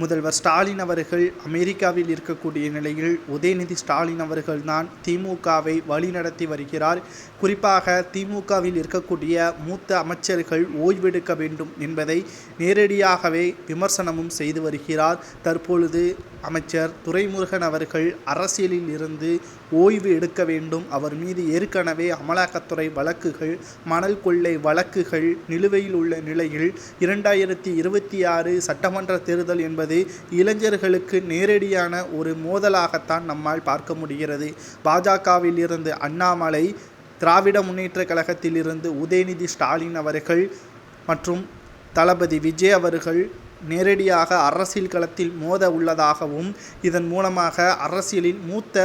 முதல்வர் ஸ்டாலின் அவர்கள் அமெரிக்காவில் இருக்கக்கூடிய நிலையில் உதயநிதி ஸ்டாலின் அவர்கள்தான் திமுகவை வழிநடத்தி வருகிறார். குறிப்பாக திமுகவில் இருக்கக்கூடிய மூத்த அமைச்சர்கள் ஓய்வெடுக்க வேண்டும் என்பதை நேரடியாகவே விமர்சனமும் செய்து வருகிறார். தற்பொழுது அமைச்சர் துரைமுருகன் அவர்கள் அரசியலில் இருந்து ஓய்வு எடுக்க வேண்டும். அவர் மீது ஏற்கனவே அமலாக்கத்துறை வழக்குகள் மணல் கொள்ளை வழக்குகள் நிலுவையில் உள்ள நிலையில் இரண்டாயிரத்தி இருபத்தி ஆறு சட்டமன்ற தேர்தல் என்பது இளைஞர்களுக்கு நேரடியான ஒரு மோதலாகத்தான் நம்மால் பார்க்க முடிகிறது. பாஜகவில் இருந்து அண்ணாமலை திராவிட முன்னேற்ற கழகத்தில் இருந்து உதயநிதி ஸ்டாலின் அவர்கள் மற்றும் தளபதி விஜய் அவர்கள் நேரடியாக அரசியல் களத்தில் மோத உள்ளதாகவும் இதன் மூலமாக அரசியலின் மூத்த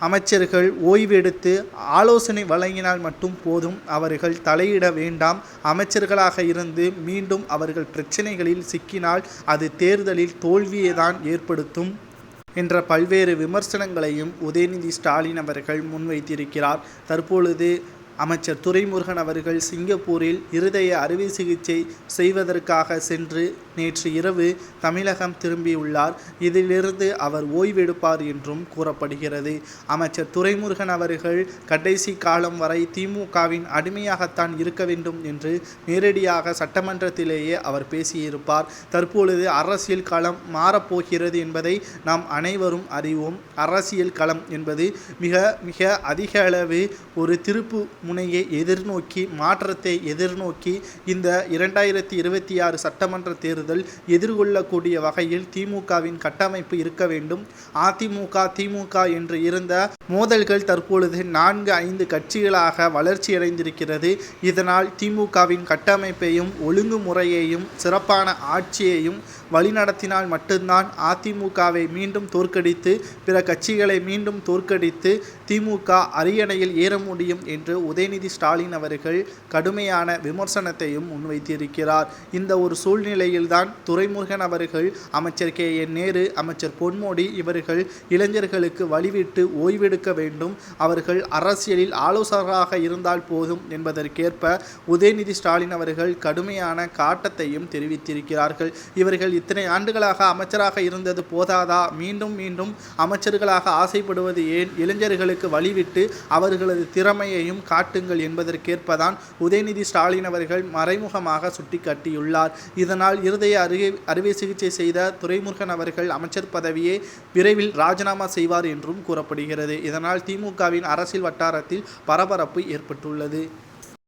அமைச்சர்கள் ஓய்வெடுத்து ஆலோசனை வழங்கினால் மட்டும் போதும். அவர்கள் தலையிட வேண்டாம். அமைச்சர்களாக இருந்து மீண்டும் அவர்கள் பிரச்சனைகளில் சிக்கினால் அது தேர்தலில் தோல்வியை தான் ஏற்படுத்தும் என்ற பல்வேறு விமர்சனங்களையும் உதயநிதி ஸ்டாலின் அவர்கள் முன்வைத்திருக்கிறார். தற்பொழுது அமைச்சர் துரைமுருகன் அவர்கள் சிங்கப்பூரில் இருதய அறுவை சிகிச்சை செய்வதற்காக சென்று நேற்று இரவு தமிழகம் திரும்பியுள்ளார். இதிலிருந்து அவர் ஓய்வெடுப்பார் என்றும் கூறப்படுகிறது. அமைச்சர் துரைமுருகன் அவர்கள் கடைசி காலம் வரை திமுகவின் அடிமையாகத்தான் இருக்க வேண்டும் என்று நேரடியாக சட்டமன்றத்திலேயே அவர் பேசியிருப்பார். தற்பொழுது அரசியல் களம் மாறப்போகிறது என்பதை நாம் அனைவரும் அறிவோம். அரசியல் களம் என்பது மிக மிக அதிக அளவு ஒரு திருப்பு முனையை எதிர்நோக்கி மாற்றத்தை எதிர்நோக்கி இந்த இரண்டாயிரத்தி இருபத்தி ஆறு சட்டமன்ற தேர்தல் எதிர்கொள்ளக்கூடிய வகையில் திமுகவின் கட்டமைப்பு இருக்க வேண்டும். அதிமுக திமுக என்று இருந்த மோதல்கள் தற்பொழுது நான்கு ஐந்து கட்சிகளாக வளர்ச்சியடைந்திருக்கிறது இதனால் திமுகவின் கட்டமைப்பையும் ஒழுங்குமுறையையும் சிறப்பான ஆட்சியையும் வழிநடத்தினால் மட்டும்தான் அதிமுகவை மீண்டும் தோற்கடித்து பிற கட்சிகளை மீண்டும் தோற்கடித்து திமுக அரியணையில் ஏற முடியும் என்று உதயநிதி ஸ்டாலின் அவர்கள் கடுமையான விமர்சனத்தையும் முன்வைத்திருக்கிறார். இந்த ஒரு தான் துரைமுருகன் அவர்கள் அமைச்சர் கே. என் நேரு அமைச்சர் பொன்மோடி இவர்கள் இளைஞர்களுக்கு வழிவிட்டு ஓய்வெடுக்க வேண்டும். அவர்கள் அரசியலில் ஆலோசகராக இருந்தால் போதும் என்பதற்கேற்ப உதயநிதி ஸ்டாலின் அவர்கள் கடுமையான காட்டத்தையும் தெரிவித்திருக்கிறார்கள். இவர்கள் இத்தனை ஆண்டுகளாக அமைச்சராக இருந்தது போதாதா? மீண்டும் மீண்டும் அமைச்சர்களாக ஆசைப்படுவது ஏன்? இளைஞர்களுக்கு வழிவிட்டு அவர்களது திறமையையும் காட்டுங்கள் என்பதற்கேற்பதான் உதயநிதி ஸ்டாலின் அவர்கள் மறைமுகமாக சுட்டிக்காட்டியுள்ளார். இதனால் இருதய அருகே அறுவை சிகிச்சை செய்த துரைமுருகன் அவர்கள் அமைச்சர் பதவியை விரைவில் ராஜினாமா செய்வார் என்றும் கூறப்படுகிறது. இதனால் திமுகவின் அரசியல் வட்டாரத்தில் பரபரப்பு ஏற்பட்டுள்ளது.